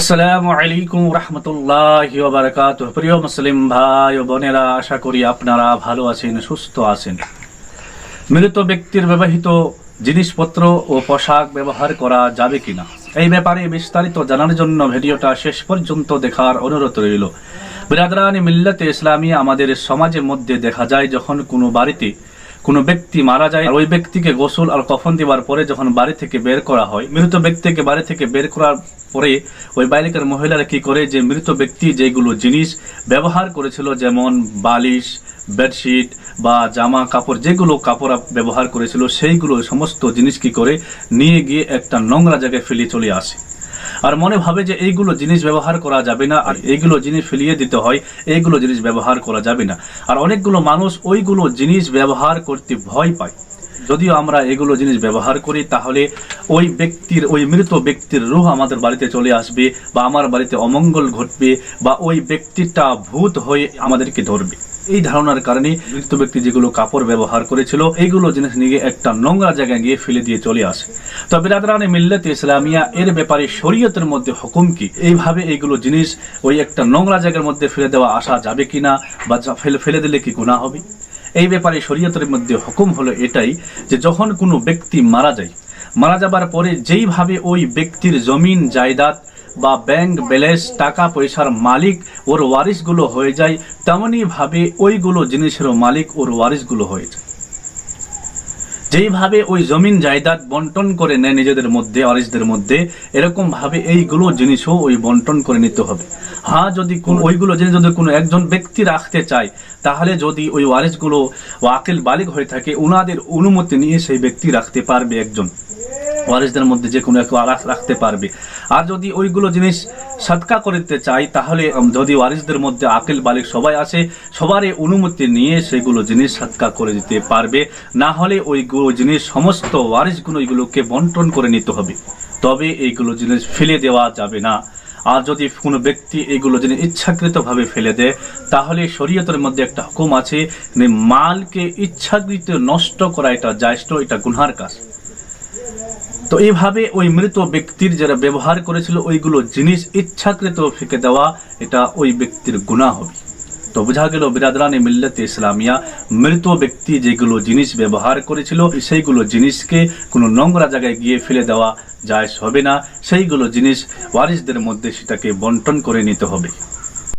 আসসালামু আলাইকুম রহমতুল্লাহ বারকাত প্রিয় মুসলিম ভাই ও বোনেরা, আশা করি আপনারা ভালো আছেন, সুস্থ আছেন। মৃত ব্যক্তির ব্যবহৃত জিনিসপত্র ও পোশাক ব্যবহার করা যাবে কিনা? এই ব্যাপারে বিস্তারিত জানার জন্য ভিডিওটা শেষ পর্যন্ত দেখার অনুরোধ রইল। বিরাদরানি মিল্লাতে ইসলামী আমাদের সমাজের মধ্যে দেখা যায়, যখন কোনো বাড়িতে কোনো ব্যক্তি মারা যায় ওই ব্যক্তিকে গোসল আর কফন দেওয়ার পরে যখন বাড়ি থেকে বের করা হয়, মৃত ব্যক্তিকে বাড়ি থেকে বের করার পরে ওই বালিকার মহিলারা কি করে যে মৃত ব্যক্তি যেগুলো জিনিস ব্যবহার করেছিল, যেমন বালিশ, বেডশিট বা জামা কাপড়, যেগুলো কাপড় ব্যবহার করেছিল, সেইগুলো সমস্ত জিনিস কি করে নিয়ে গিয়ে একটা নোংরা জায়গায় ফেলে চলে আসে। আর মনে ভাবে যে এইগুলো জিনিস ব্যবহার করা যাবে না, আর এইগুলো জিনিস ফেলিয়ে দিতে হয়, এইগুলো জিনিস ব্যবহার করা যাবে না। আর অনেকগুলো মানুষ ওইগুলো জিনিস ব্যবহার করতে ভয় পায়। যদিও আমরা এগুলো জিনিস ব্যবহার করি, তাহলে ওই ব্যক্তির, ওই মৃত ব্যক্তির রূহ আমাদের বাড়িতে চলে আসবে বা আমার বাড়িতে অমঙ্গল ঘটবে বা ওই ব্যক্তিটা ভূত হয়ে আমাদেরকে ধরবে। এই ধারণার কারণে মৃত ব্যক্তি যেগুলো কাপড় ব্যবহার করেছিল এইগুলো জিনিস নিয়ে একটা নোংরা জায়গায় গিয়ে ফেলে দিয়ে চলে আসে। তো বিরাদরানে মিল্লাত ইসলামিয়া, এর ব্যাপারে শরীয়তের মধ্যে হুকুম কি? এইভাবে এইগুলো জিনিস ওই একটা নোংরা জায়গার মধ্যে ফেলে দেওয়া আসা যাবে কিনা বা ফেলে ফেলে দিলে কি গুণা হবে? এই ব্যাপারে শরীয়তের মধ্যে হুকুম হলো এটাই যে যখন কোনো ব্যক্তি মারা যায়, মারা যাবার পরে যেইভাবে ওই ব্যক্তির জমিন জায়দাত বা ব্যাংক ব্যালেন্স, টাকা পয়সার মালিক ওর ওয়ারিশগুলো হয়ে যায় তেমনইভাবে ওইগুলো জিনিসেরও মালিক ওর ওয়ারিশগুলো হয়ে যায়। যেইভাবে ওই জমিন জায়দাদ বন্টন করে নেয় নিজেদের মধ্যে অরিজদের মধ্যে এরকম ভাবে এইগুলো জিনিসও ওই বন্টন করে নিতে হবে। হ্যাঁ যদি কোন ওইগুলো জিনিস যদি কোনো একজন ব্যক্তি রাখতে চায়, তাহলে যদি ওই ওয়ারিসগুলো ওয়াকিল বালিক হয়ে থাকে ওনাদের অনুমতি নিয়ে সেই ব্যক্তি রাখতে পারবে একজন। ওয়ারিসদের মধ্যে যে কোনো এক ওয়ারাস রাখতে পারবে। আর যদি ওইগুলো জিনিস সৎকা করতে চাই, তাহলে যদি ওয়ারিসদের মধ্যে আকেল বালিক সবাই আসে, সবারই অনুমতি নিয়ে সেগুলো জিনিস সৎকা করে দিতে পারবে। না হলে ওইগুলো জিনিস সমস্ত ওয়ারিসগুলো ওইগুলোকে বন্টন করে নিতে হবে। তবে এইগুলো জিনিস ফেলে দেওয়া যাবে না। আর যদি কোনো ব্যক্তি এইগুলো যদি ইচ্ছাকৃতভাবে ফেলে দেয়, তাহলে শরীয়তের মধ্যে একটা হুকুম আছে মালকে ইচ্ছাকৃত নষ্ট করা এটা জায়ষ্ট এটা গুনহার কাজ। তো এইভাবে ওই মৃত ব্যক্তির যারা ব্যবহার করেছিল ওইগুলো জিনিস ইচ্ছাকৃত ফেঁকে দেওয়া, এটা ওই ব্যক্তির গুণা হবে। তো বোঝা গেল বিরাদরানি মিল্লাতে ইসলামিয়া, মৃত ব্যক্তি যেগুলো জিনিস ব্যবহার করেছিল, সেইগুলো জিনিসকে কোনো নোংরা জায়গায় গিয়ে ফেলে দেওয়া যায় হবে না। সেইগুলো জিনিস ওয়ারিসদের মধ্যে সেটাকে বন্টন করে নিতে হবে।